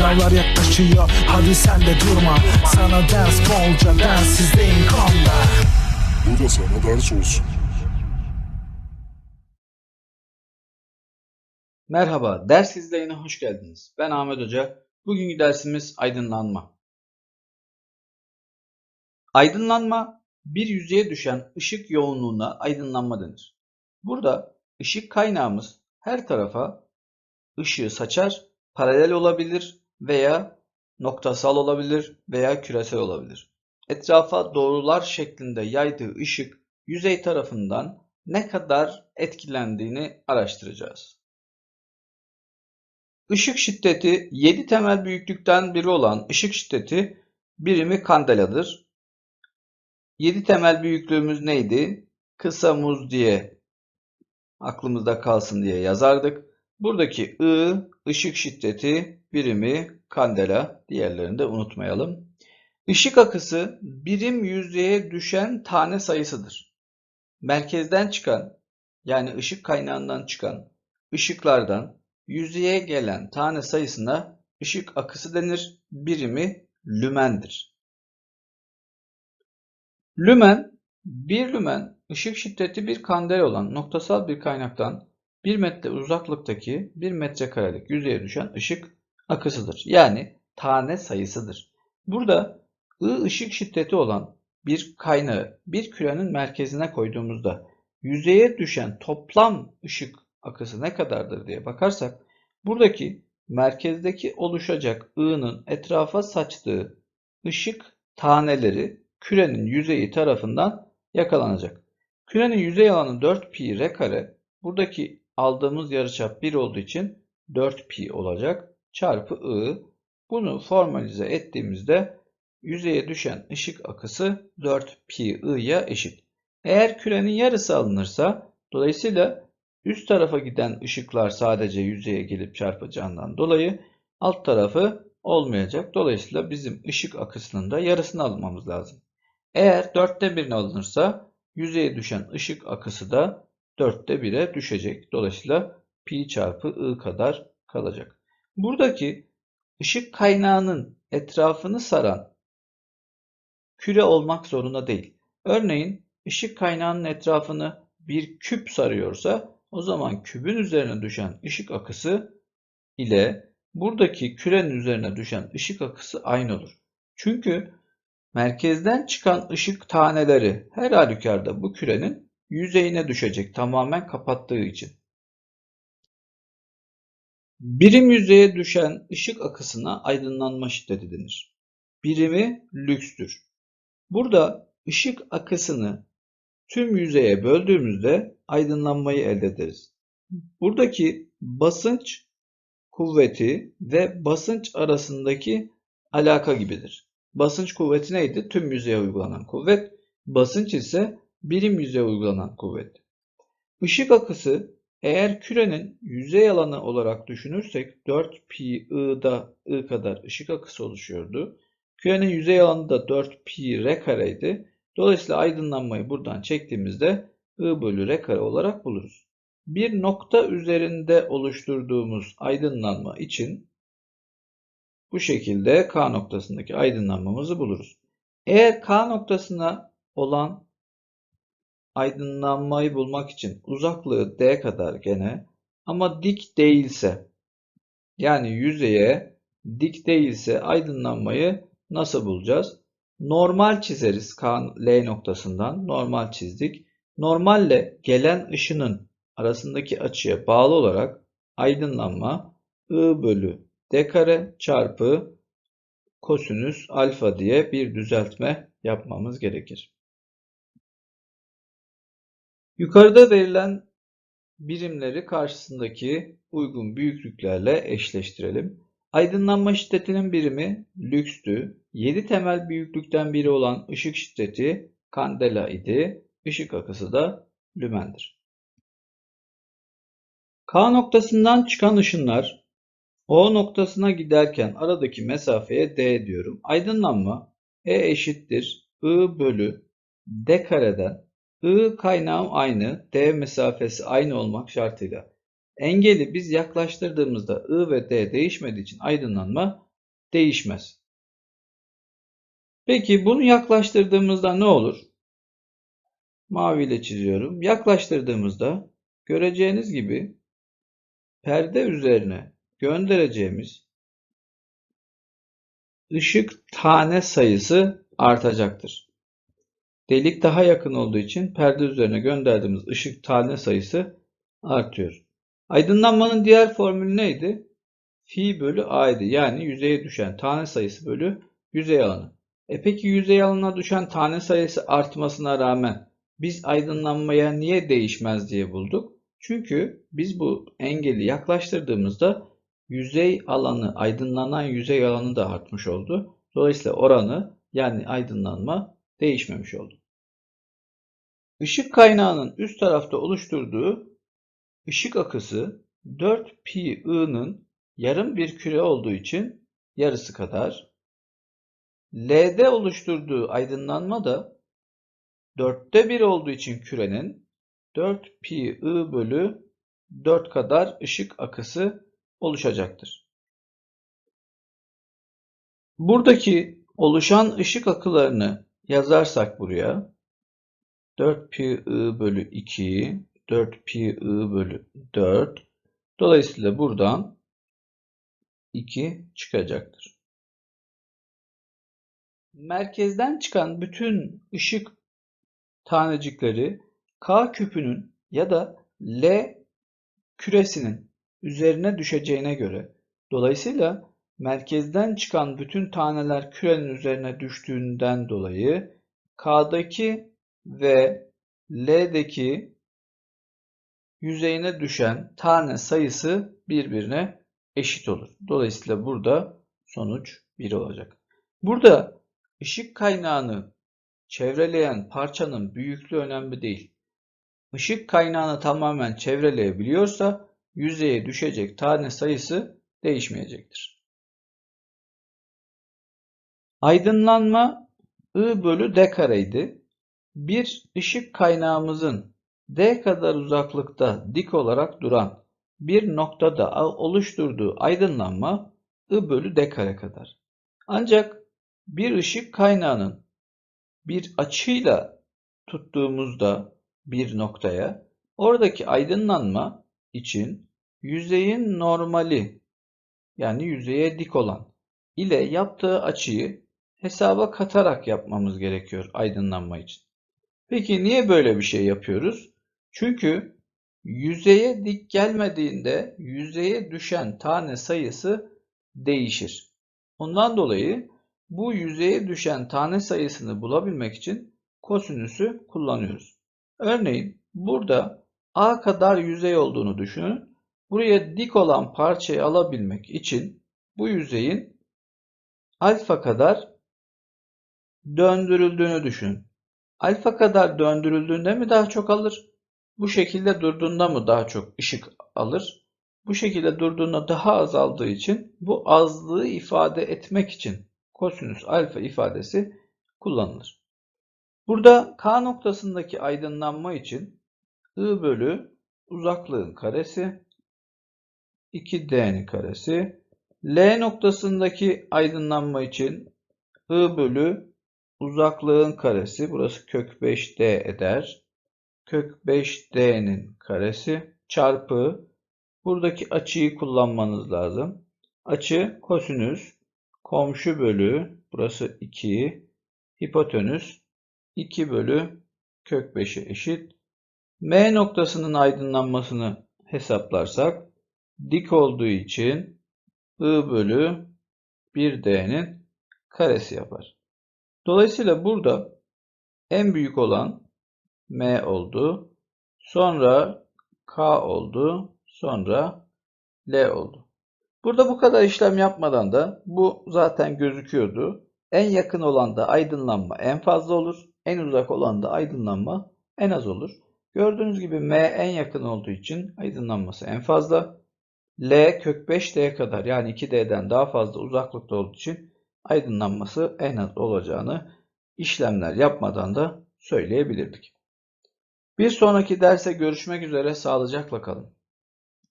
Sınavlar yaklaşıyor hadi sen de durma Sana ders bolca densizliğin konda Bu da sana ders olsun. Merhaba, ders izleyine hoş geldiniz. Ben Ahmet Hoca. Bugünkü dersimiz aydınlanma. Aydınlanma, bir yüzeye düşen ışık yoğunluğuna aydınlanma denir. Burada ışık kaynağımız her tarafa ışığı saçar, paralel olabilir veya noktasal olabilir veya küresel olabilir. Etrafa doğrular şeklinde yaydığı ışık yüzey tarafından ne kadar etkilendiğini araştıracağız. Işık şiddeti 7 temel büyüklükten biri olan ışık şiddeti birimi kandeladır. 7 temel büyüklüğümüz neydi? Kısa muz diye aklımızda kalsın diye yazardık. Buradaki I ışık şiddeti birimi kandela. Diğerlerini de unutmayalım. Işık akısı birim yüzeye düşen tane sayısıdır. Merkezden çıkan yani ışık kaynağından çıkan ışıklardan yüzeye gelen tane sayısına ışık akısı denir. Birimi lümendir. Lümen, bir lümen ışık şiddeti bir kandel olan noktasal bir kaynaktan 1 metre uzaklıktaki 1 metrekarelik yüzeye düşen ışık akısıdır. Yani tane sayısıdır. Burada I ışık şiddeti olan bir kaynağı bir kürenin merkezine koyduğumuzda yüzeye düşen toplam ışık akısı ne kadardır diye bakarsak buradaki merkezdeki oluşacak I'nın etrafa saçtığı ışık taneleri kürenin yüzeyi tarafından yakalanacak. Kürenin yüzey alanı 4 pi r kare. Buradaki aldığımız yarıçap 1 olduğu için 4 pi olacak. Çarpı I. Bunu formalize ettiğimizde yüzeye düşen ışık akısı 4 pi i'ya eşit. Eğer kürenin yarısı alınırsa dolayısıyla üst tarafa giden ışıklar sadece yüzeye gelip çarpacağından dolayı alt tarafı olmayacak. Dolayısıyla bizim ışık akısının da yarısını almamız lazım. Eğer dörtte birine alınırsa yüzeye düşen ışık akısı da dörtte 1'e düşecek. Dolayısıyla pi çarpı i kadar kalacak. Buradaki ışık kaynağının etrafını saran küre olmak zorunda değil. Örneğin ışık kaynağının etrafını bir küp sarıyorsa o zaman kübün üzerine düşen ışık akısı ile buradaki kürenin üzerine düşen ışık akısı aynı olur. Çünkü merkezden çıkan ışık taneleri her halükarda bu kürenin yüzeyine düşecek tamamen kapattığı için. Birim yüzeye düşen ışık akısına aydınlanma şiddeti denir. Birimi lükstür. Burada ışık akısını tüm yüzeye böldüğümüzde aydınlanmayı elde ederiz. Buradaki basınç kuvveti ve basınç arasındaki alaka gibidir. Basınç kuvveti neydi? Tüm yüzeye uygulanan kuvvet. Basınç ise birim yüzeye uygulanan kuvvet. Işık akısı eğer kürenin yüzey alanı olarak düşünürsek 4 pi i'da i kadar ışık akısı oluşuyordu. Kürenin yüzey alanı da 4 pi r kareydi. Dolayısıyla aydınlanmayı buradan çektiğimizde I bölü R kare olarak buluruz. Bir nokta üzerinde oluşturduğumuz aydınlanma için bu şekilde K noktasındaki aydınlanmamızı buluruz. Eğer K noktasına olan aydınlanmayı bulmak için uzaklığı D kadar gene ama dik değilse yani yüzeye dik değilse aydınlanmayı nasıl bulacağız? Normal çizeriz K, L noktasından. Normal çizdik. Normalle gelen ışının arasındaki açıya bağlı olarak aydınlanma I bölü D kare çarpı kosinüs alfa diye bir düzeltme yapmamız gerekir. Yukarıda verilen birimleri karşısındaki uygun büyüklüklerle eşleştirelim. Aydınlanma şiddetinin birimi lükstü. 7 temel büyüklükten biri olan ışık şiddeti kandela idi. Işık akısı da lümendir. K noktasından çıkan ışınlar O noktasına giderken aradaki mesafeye D diyorum. Aydınlanma E eşittir I bölü D kareden I kaynağım aynı, D mesafesi aynı olmak şartıyla Engeli biz yaklaştırdığımızda I ve D değişmediği için aydınlanma değişmez. Peki bunu yaklaştırdığımızda ne olur? Mavi ile çiziyorum. Yaklaştırdığımızda göreceğiniz gibi perde üzerine göndereceğimiz ışık tane sayısı artacaktır. Delik daha yakın olduğu için perde üzerine gönderdiğimiz ışık tane sayısı artıyor. Aydınlanmanın diğer formülü neydi? Fi bölü A'ydı. Yani yüzeye düşen tane sayısı bölü yüzey alanı. E peki yüzey alanına düşen tane sayısı artmasına rağmen biz aydınlanmaya niye değişmez diye bulduk? Çünkü biz bu engeli yaklaştırdığımızda yüzey alanı, aydınlanan yüzey alanı da artmış oldu. Dolayısıyla oranı yani aydınlanma değişmemiş oldu. Işık kaynağının üst tarafta oluşturduğu ışık akısı 4 pi i'nın yarım bir küre olduğu için yarısı kadar. L'de oluşturduğu aydınlanma da 4'te 1 olduğu için kürenin 4 pi i bölü 4 kadar ışık akısı oluşacaktır. Buradaki oluşan ışık akılarını yazarsak buraya 4 pi i bölü 2, 4 pi i bölü 4. Dolayısıyla buradan 2 çıkacaktır. Merkezden çıkan bütün ışık tanecikleri K küpünün ya da L küresinin üzerine düşeceğine göre dolayısıyla merkezden çıkan bütün taneler kürenin üzerine düştüğünden dolayı K'daki ve L'deki yüzeyine düşen tane sayısı birbirine eşit olur. Dolayısıyla burada sonuç 1 olacak. Burada ışık kaynağını çevreleyen parçanın büyüklüğü önemli değil. Işık kaynağını tamamen çevreleyebiliyorsa yüzeye düşecek tane sayısı değişmeyecektir. Aydınlanma I bölü D kareydi. Bir ışık kaynağımızın D kadar uzaklıkta dik olarak duran bir noktada oluşturduğu aydınlanma I bölü D kare kadar. Ancak bir ışık kaynağının bir açıyla tuttuğumuzda bir noktaya oradaki aydınlanma için yüzeyin normali yani yüzeye dik olan ile yaptığı açıyı hesaba katarak yapmamız gerekiyor aydınlanma için. Peki niye böyle bir şey yapıyoruz? Çünkü yüzeye dik gelmediğinde yüzeye düşen tane sayısı değişir. Ondan dolayı bu yüzeye düşen tane sayısını bulabilmek için kosinüsü kullanıyoruz. Örneğin burada A kadar yüzey olduğunu düşünün. Buraya dik olan parçayı alabilmek için bu yüzeyin alfa kadar döndürüldüğünü düşünün. Alfa kadar döndürüldüğünde mi daha çok alır? Bu şekilde durduğunda mı daha çok ışık alır? Bu şekilde durduğunda daha az aldığı için bu azlığı ifade etmek için kosinüs alfa ifadesi kullanılır. Burada K noktasındaki aydınlanma için I bölü uzaklığın karesi 2D'nin karesi L noktasındaki aydınlanma için I bölü uzaklığın karesi burası kök 5D eder. Kök 5D'nin karesi çarpı buradaki açıyı kullanmanız lazım. Açı kosinüs komşu bölü burası 2 hipotenüs 2 bölü kök 5'e eşit. M noktasının aydınlanmasını hesaplarsak dik olduğu için I bölü 1D'nin karesi yapar. Dolayısıyla burada en büyük olan M oldu. Sonra K oldu. Sonra L oldu. Burada bu kadar işlem yapmadan da bu zaten gözüküyordu. En yakın olan da aydınlanma en fazla olur. En uzak olan da aydınlanma en az olur. Gördüğünüz gibi M en yakın olduğu için aydınlanması en fazla. L kök 5D kadar yani 2D'den daha fazla uzaklıkta olduğu için aydınlanması en az olacağını işlemler yapmadan da söyleyebilirdik. Bir sonraki derse görüşmek üzere sağlıcakla kalın.